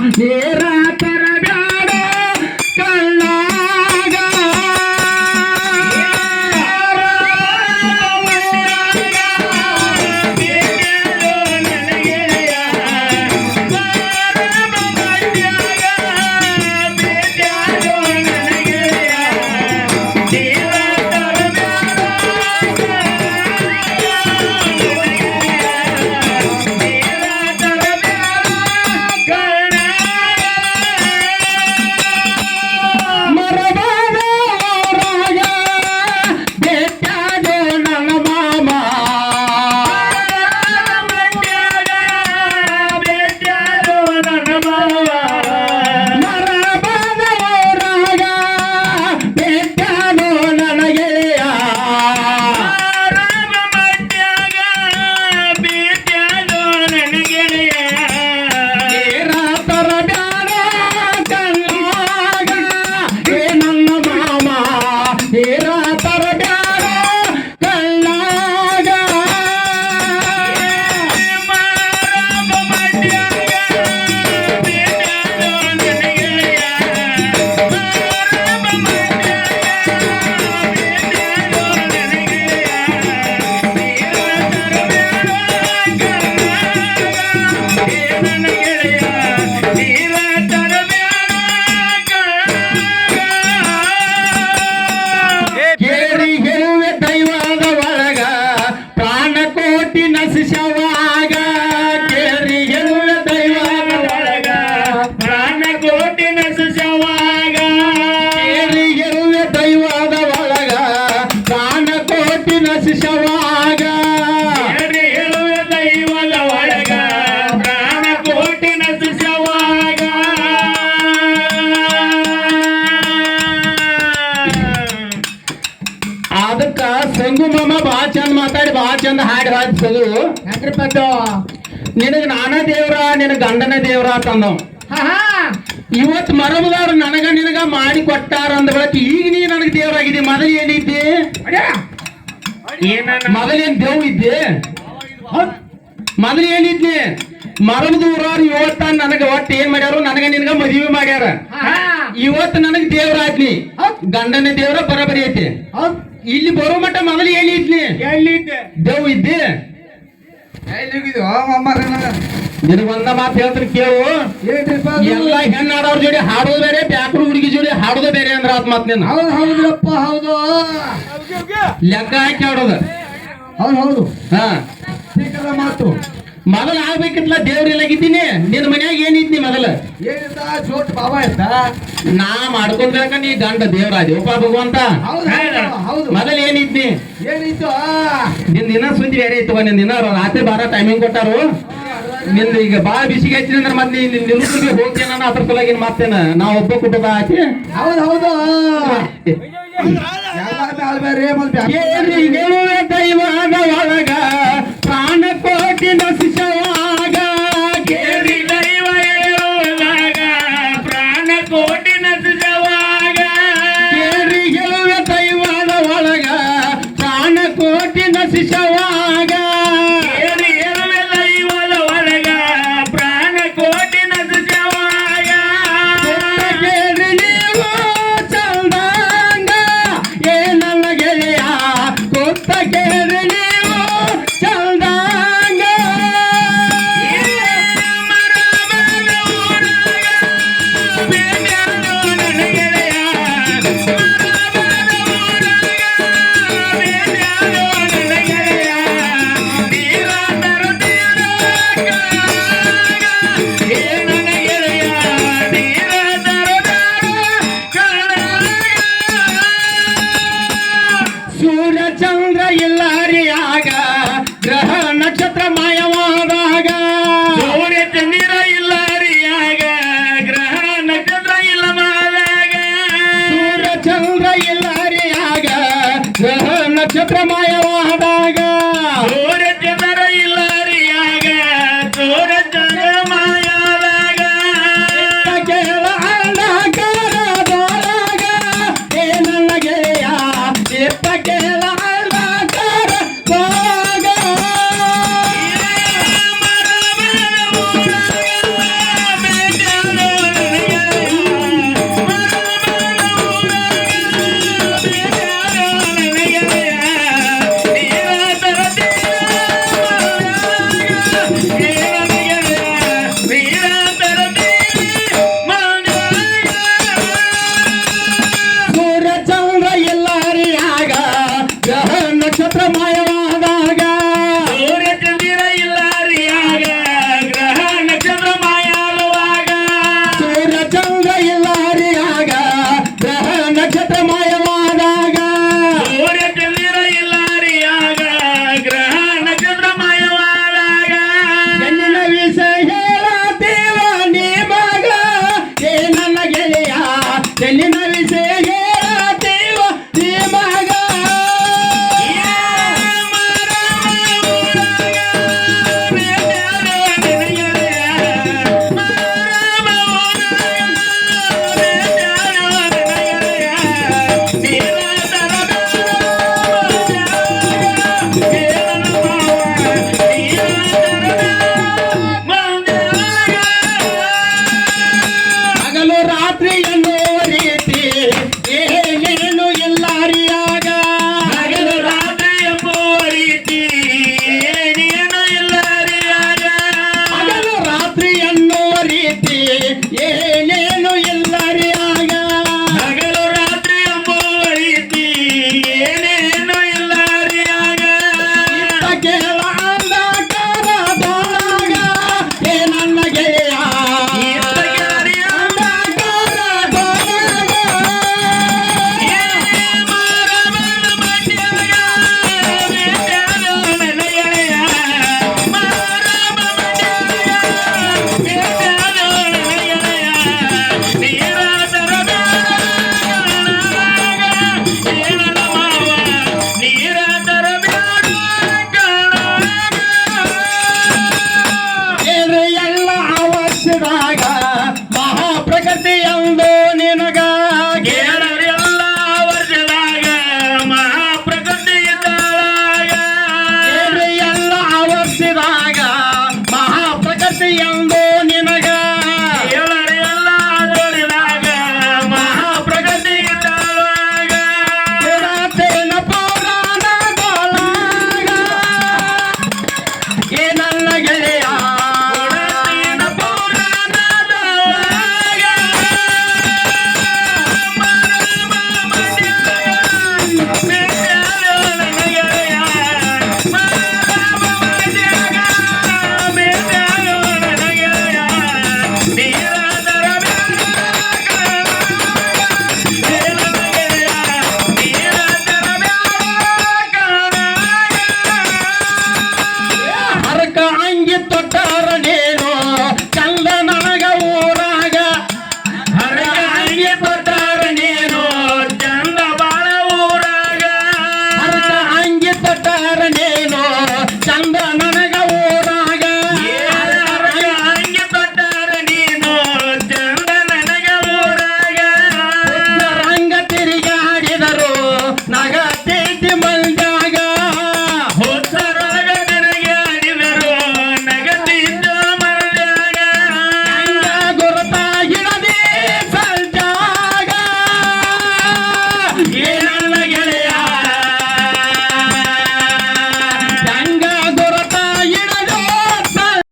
ನೇರ ಮಾತಾಡಿ ಹಾಡು ಚಂದ ಹಾಡಿ ಹಾಡಿ ಸದು ನಿನಗ ನಾನ ದೇವ್ರ ನಿನ ಗಂಡನ ದೇವ್ರ ತಂದ ಇವತ್ ಮರಮದವ್ರು ನನಗ ನಿನಗ ಮಾಡಿ ಕೊಟ್ಟಾರ ಅಂದ ಬಳಕ ಈಗ ನೀ ನನಗ ದೇವ್ರಾಗಿದೆ ಮೊದಲು ಏನಿದ್ದೆ? ಮೊದಲೇನ್ ದೇವ್ ಇದ್ದೆ? ಮೊದಲು ಏನಿದ್ದೆ? ಮರಬದ ಊರವ್ರು ಇವತ್ತ ನನಗ ಒಟ್ಟು ಏನ್ ಮಾಡ್ಯಾರ? ನನಗ ನಿನಗ ಮದುವೆ ಮಾಡ್ಯಾರ. ಇವತ್ತು ನನಗ ದೇವ್ರಾದ್ನಿ ಗಂಡನ ದೇವ್ರ ಬರಬರಿ ಐತಿ. ಇಲ್ಲಿ ಬರೋ ಮಟ್ಟ ಮೊದಲು ಎಲ್ಲಿ ಇದ್ಲಿ ದೇವ್ ಇದ್ದೆ. ದೇವ್ ಅಮ್ಮರನ ನಿನಗ ಒಂದ ಮಾತು ಹೇಳ್ತೀನಿ ಕೇಳು? ಎಲ್ಲ ಹೆಣ್ಣಾಡೋರ್ ಜೋಡಿ ಹಾಡೋದು ಬೇರೆ ಬ್ಯಾಕ್ರು ಹುಡುಗಿ ಜೋಡಿ ಹಾಡೋದು ಬೇರೆ ಅಂದ್ರ ಆತ್ ಮಾತ್ ನಿನ್ನ. ಹೌದು ಹೌದ್ರಪ್ಪ ಹೌದು. ಲೆಕ್ಕ ಹಾಕಿ ಆಡೋದು ಹೌದು ಹೌದು. ಹಾ. ಮಾತು. ಮೊದಲ ಆಗ್ಬೇಕಿತ್ಲ ದೇವ್ರಿಲ್ಲಾಗಿದ್ದೀನಿ ನಿನ್ನ ಮನ್ಯಾಗ ಏನಿದ್ನಿ ಮೊದಲ ಏನಿದ್ದ ಚೋಟ್ ಬಾಬಾ ಇದ್ದ. ನಾ ಮಾಡ್ಕೊಂಡ್ಬೇಕ ನೀ ಗಂಡ ದೇವ್ರಾದಿವಪ್ಪ ಭಗವಂತ. ಹೌದು ಹೌದು, ಹೌದು. ಮೊದಲ ಏನಿದ್ನಿ ಏನಿತ್ತು? ನಿನ್ ದಿನ ಸುದ್ದಿ ಬೇರೆ ಇತ್ತು ನಿನ್ ದಿನ ರಾತ್ರಿ ಬಾರ ಟೈಮಿಂಗ್ ಕೊಟ್ಟಾರು. ನಿಂದ ಈಗ ಬಾಳ ಬಿಸಿಗೆ ಹಚ್ಚಿನ ಅಂದ್ರೆ ಮತ್ತೆ ನೀನ್ ನಿಲ್ಸಿಗೆ ಹೋಗ್ತೇನ ನಾನು ಅದ್ರ ಸಲುವಾಗಿ ಮಾಡ್ತೇನೆ ನಾ ಒಬ್ಬ ಕುಟುಂಬ ಆಚೆ. ಹೌದು ಹೌದು. ಹೇಳುವೆ ದೈವದ ಒಳಗ ಪ್ರಾಣ ಕೋಟಿ ಕೋಟಿ ನಶಿಸವಾಗ ಸೂರ್ಯ ಇಲ್ಲ ಇಲ್ಲಾರಿಯಾಗ ಗ್ರಹ ನಕ್ಷತ್ರ ಇಲ್ಲ ಸೂರ್ಯ ಚಂದ್ರ ಇಲ್ಲಾರಿಯಾಗ ಗ್ರಹ ನಕ್ಷತ್ರ ಮಾಯವಾದಾಗ